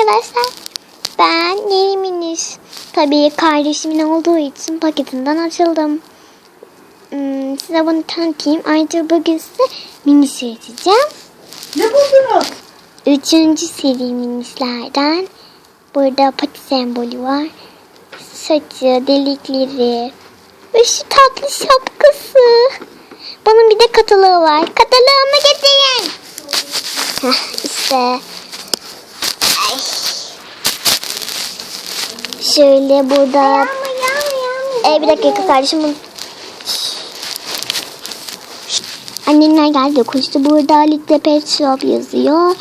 arkadaşlar. Ben yeni miniş. Tabii kardeşimin olduğu için paketinden açıldım. Hmm, size bunu tanıtayım. Ayrıca bugün size miniş üreteceğim. Ne buldunuz? Üçüncü seri minişlerden. Burada pati sembolü var. Saçı, delikleri ve şu tatlı şapkası. Bunun bir de kataloğu var. Kataloğumu getirin. Heh, işte. Şöyle burada. Ee, bir dakika kardeşim. bunu- Annemler geldi de konuştu. Burada Litte Pet Shop yazıyor.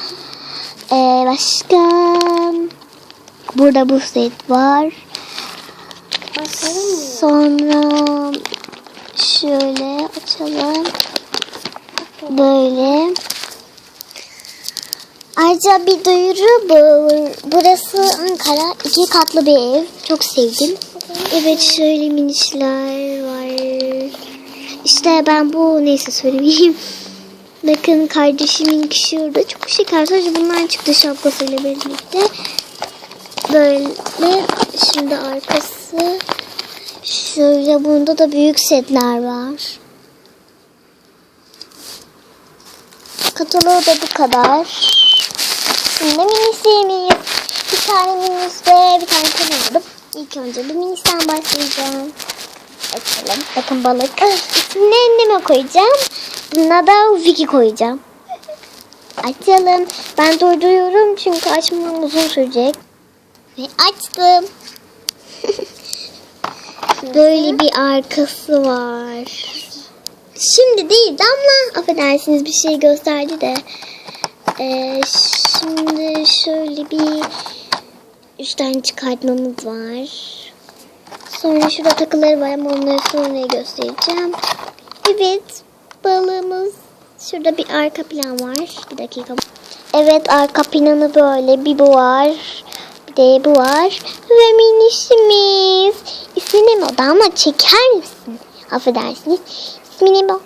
Ee, başka burada bu set var. Sonra şöyle açalım. Böyle. Ayrıca bir duyuru bu. Burası Ankara. iki katlı bir ev. Çok sevdim. Evet şöyle minişler var. İşte ben bu neyse söylemeyeyim. Bakın kardeşimin şurada çok şeker. Sadece bunlar çıktı şapkasıyla birlikte. Böyle şimdi arkası. Şöyle bunda da büyük setler var. Kataloğu da bu kadar. Şimdi minisimiz. Bir tane minis ve bir tane kalem İlk önce bir ministen başlayacağım. Açalım. Bakın balık. İsmini anneme koyacağım. Buna da Vicky koyacağım. Açalım. Ben durduruyorum çünkü açmam uzun sürecek. Ve açtım. Böyle bir arkası var. Şimdi değil Damla. Affedersiniz bir şey gösterdi de. Ee, şöyle bir tane çıkartmamız var. Sonra şurada takıları var ama onları sonra göstereceğim. Evet balığımız. Şurada bir arka plan var. Bir dakika. Evet arka planı böyle. Bir bu var. Bir de bu var. Ve minişimiz. İsmini mi o da ama çeker misin? Affedersiniz. İsmini bu.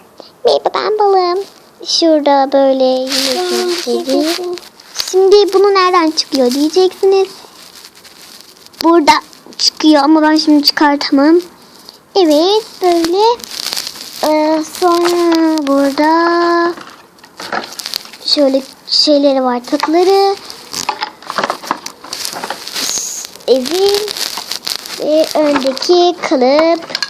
Merhaba ben balığım. Şurada böyle yine şey. Şimdi bunu nereden çıkıyor diyeceksiniz. Burada çıkıyor ama ben şimdi çıkartamam. Evet böyle. Ee, sonra burada şöyle şeyleri var takıları. Evin ve öndeki kalıp.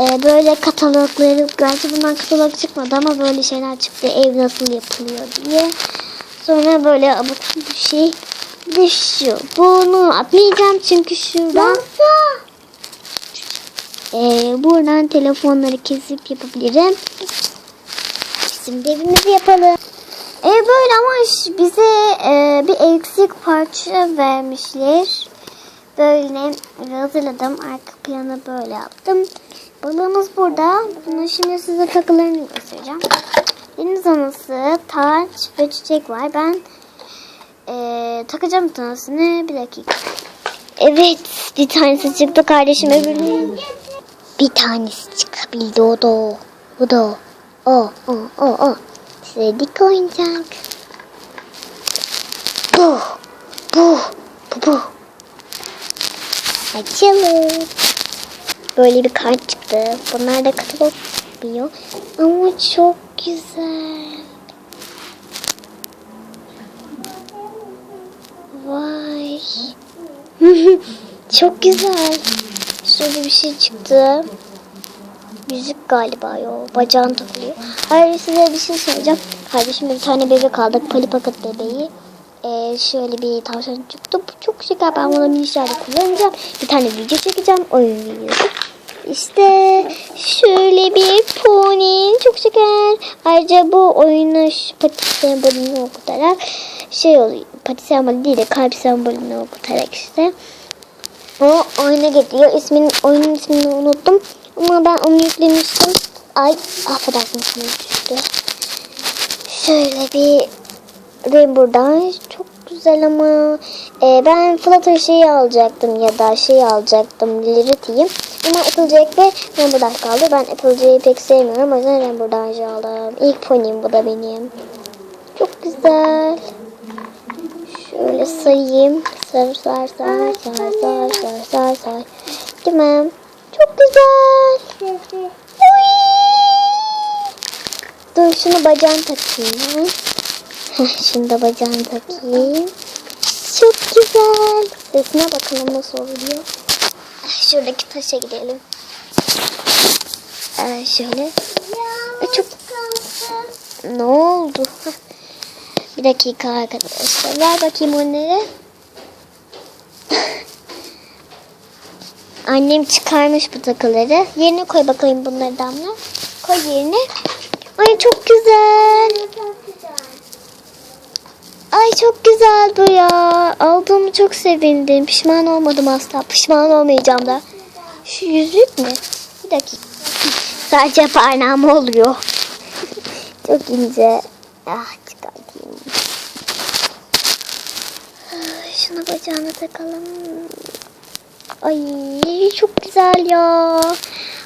Ee, böyle katalogları, gerçi bundan katalog çıkmadı ama böyle şeyler çıktı. Ev nasıl yapılıyor diye. Sonra böyle abuk bir şey. Bir de şu. Bunu atmayacağım çünkü şuradan. Ee, buradan telefonları kesip yapabilirim. Şimdi evimizi yapalım. E böyle ama bize e, bir eksik parça vermişler. Böyle hazırladım. Arka planı böyle yaptım. Balığımız burada. Bunu şimdi size takılarını göstereceğim. Deniz anası, taç ve çiçek var. Ben e, takacağım tanesini. Bir dakika. Evet bir tanesi çıktı kardeşim öbürünün. Bir tanesi çıkabildi o da o. O da o. O o o o. Sıradaki oyuncak. Bu. Bu. Bu bu. Açalım. Böyle bir kart çıktı. Bunlar da katalog. Ama çok güzel. Vay. çok güzel. Şöyle bir şey çıktı. Yüzük galiba yo. Bacağın takılıyor. Hayır size bir şey söyleyeceğim. Kardeşim bir tane bebek aldık. Pali paket bebeği. Ee, şöyle bir tavşan çıktı. Bu çok şeker. Ben bunu minişlerde kullanacağım. Bir tane video çekeceğim. Oyun videosu. İşte şöyle bir pony. Çok şeker. Ayrıca bu oyunu şu pati sembolünü okutarak şey oluyor. Pati sembolü değil de kalp sembolünü okutarak işte. O oyuna gidiyor. İsmin, oyunun ismini unuttum. Ama ben onu yüklemiştim. Ay affedersiniz şimdi düştü. Şöyle bir Rainbow'dan çok güzel ama e, ben Flutter şeyi alacaktım ya da şeyi alacaktım Lirity'yi. Ama Applejack ve Rainbow'dan kaldı. Ben Applejack'i pek sevmiyorum. O yüzden Rainbow'dan şey aldım. İlk pony'im bu da benim. Çok güzel. Şöyle sayayım. Sar sar sar sar sar sar sar sar. Tamam. Çok güzel. Dur şunu bacağını takayım. Heh, şunu da bacağını takayım. Çok güzel. Sesine bakalım nasıl oluyor. Şuradaki taşa gidelim. Ee, şöyle. Çok... Ne oldu? Bir dakika arkadaşlar. Ver bakayım onları. Annem çıkarmış bu takıları. Yerine koy bakayım bunları Damla. Koy yerine. Ay çok güzel. Ay çok güzel bu ya. Aldığımı çok sevindim. Pişman olmadım asla. Pişman olmayacağım da. Şu yüzük mü? Bir dakika. Sadece parmağım oluyor. çok ince. Ah çıkartayım. Ay, Şunu bacağına takalım. Ay çok güzel ya.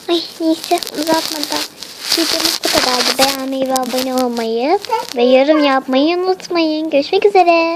Ay neyse uzatmadan. Videomuz bu kadardı. Beğenmeyi ve abone olmayı ve yorum yapmayı unutmayın. Görüşmek üzere.